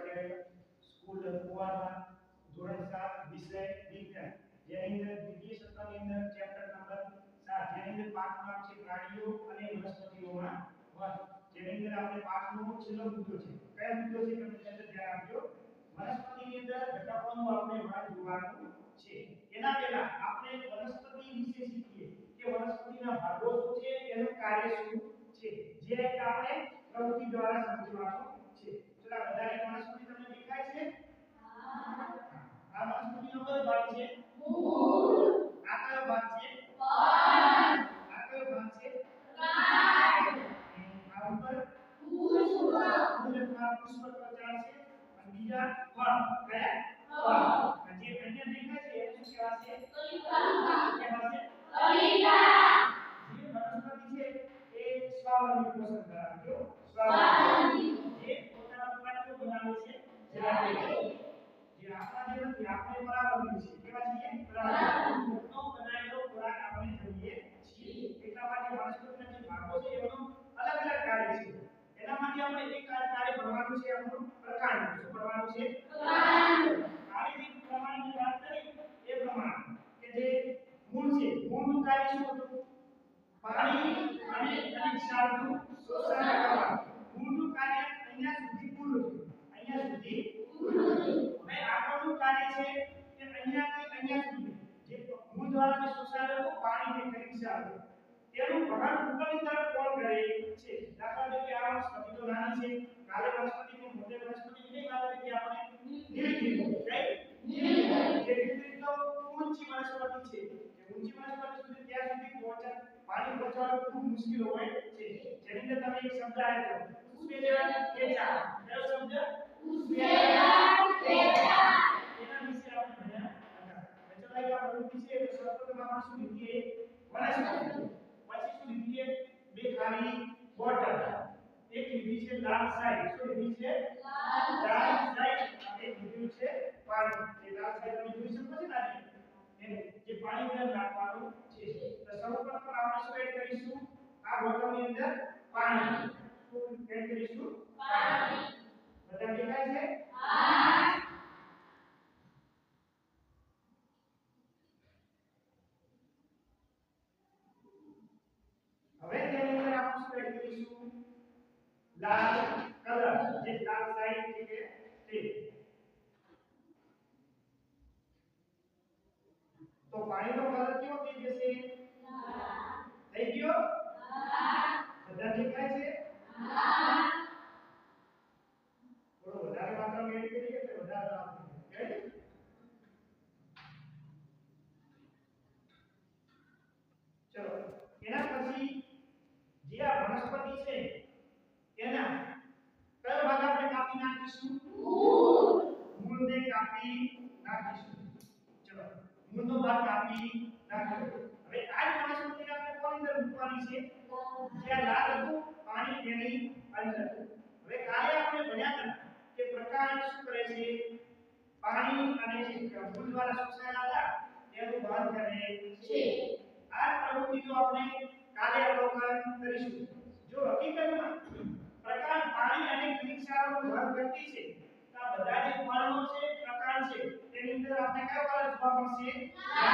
આપણે સ્કૂલ કુવારમાં ધોરણ 7 વિષય વિજ્ઞાન જેની અંદર દ્વિતીય સત્રની અંદર ચેપ્ટર નંબર 7 જેની અંદર પાઠનું નામ છે પ્રાણીઓ અને વનસ્પતિઓમાં વન જેની અંદર આપણે પાઠનો છેલ્લો મુદ્દો છે કયો મુદ્દો છે તમે તેની અંદર ધ્યાન આપજો વનસ્પતિની અંદર ઘટકોનું આપણે વર્ણન જોવાનું છે એના પહેલા આપણે વનસ્પતિ વિશે શીખીએ કે વનસ્પતિના ભાગો શું છે એનું કાર્ય શું છે જે આપણે પ્રવૃત્તિ દ્વારા સમજવાનું છે. ચલો આ વધારે વનસ્પતિ તમને દેખાય છે આ વનસ્પતિનો કયો ભાગ છે આ કયો ભાગ છે આ કયો ભાગ છે આ ઉપર ફૂલના પુષ્પપત્ર છે અને બીજા ફળ કયા ફળ અને જે અન્ય દેખાય છે એ શું કહેવાશે કહેવાશે જે વનસ્પતિ છે એ સ્વાવલંબી પોષણ ધરાવે છે સ્વાવલંબી જે પોતાના પોતાનું બનાવે છે જરાકે જે આપણા જે નથી આપણે પરાવલંબી છે કેવા છીએ પરાવલંબી પોતાનો બનાવેલો ખોરાક આપણે જોઈએ છીએ એટલા માટે વનસ્પતિના જે ભાગો છે એનું અલગ અલગ કાર્ય છે એના આપણે કાર્ય કાર્ય છે આપણું પ્રકાંડ શું ભણવાનું છે? પ્રકાંડ જે પ્રમાણની વાત કરી, એ પ્રમાણ કે જે મૂળ છે. મૂળનું કાર્ય શું હતું? પાણી અને અને ક્ષારનું શોષણ કરવા મૂળનું કાર્ય અહીંયા સુધી પૂરું છે અહીંયા સુધી હવે આગળનું કાર્ય છે કે અહીંયાથી અહીંયા સુધી? જે મૂળ દ્વારા જે શોષાયેલું પાણી ને ખનિજ ક્ષાર તેનું ભરણ ઉપરની તરફ કોણ કરે છે? દાખલા તરીકે આ વનસ્પતિ નાની છે કાલે વનસ્પતિ કે મોટે વનસ્પતિ નહીં વાત તરીકે આપણે નીલગીરી રાઈટ નીલગીરી જે નીલગીરી તો ઊંચી વનસ્પતિ છે જે ઊંચી વનસ્પતિ સુધી ત્યાં સુધી પહોંચવા પાણી પહોંચાડવું ખૂબ મુશ્કેલ હોય છે જેની અંદર તમે એક શબ્દ આવ્યો ઉસ્પેરા કેચા કયો શબ્દ ઉસ્પેરા કેચા એના વિશે આપણે ભણ્યા હતા ચલાઈ આ પ્રવૃત્તિ છે તો સર્વપ્રથમ આપણે શું લીધીએ વનસ્પતિ પછી શું લીધી છે બે ખાલી બોટલ એક લીધી છે લાલ સાઈડ શું લીધી છે લાલ સાઈડ અને એક લીધું છે પાણી એ લાલ સાઈડ તમે જોઈ શકો છો ને આજે એને પાણી છે. તો સૌપ્રથમ આપણે શું કરીશું? આ બોટલની અંદર પાણી. શું એડ કરીશું? પાણી. બધા દેખાય છે? હવે તેની અંદર આપણે શું કરીશું? લાલ કલર. જે લાલ સાઈડ છે કે તે તો પાણીનો કલર કેવો થઈ જશે? થઈ ગયો? બધા દેખાય છે? થોડો વધારે માત્રામાં એડ કરીએ તો વધારે લાભ થાય? ચલો એના પછી જે આ વનસ્પતિ છે એના કયો ભાગ આપણે કાપી નાખીશું? મૂળને કાપી નાખીશું. મૂળનો ભાગ કાપી નાખ્યો હવે આ જ વનસ્પતિને આપણે કોની અંદર મૂકવાની છે? જ્યાં લાલ હતું, પાણી તેની અંદર હવે કાલે આપણે ભણ્યા હતા કે પ્રકાશ કરે છે? પાણી અને મૂળ દ્વારા શોષાયેલા હતા તેનું વહન કરે છે. આ પ્રવૃત્તિ જો આપણે કાલે અવલોકન કરીશું. જો હકીકતમાં પ્રકાશ પાણી અને ક્ષારોનું વહન કરતી છે, તો બધા જે ફળો છે. પ્રકાંડ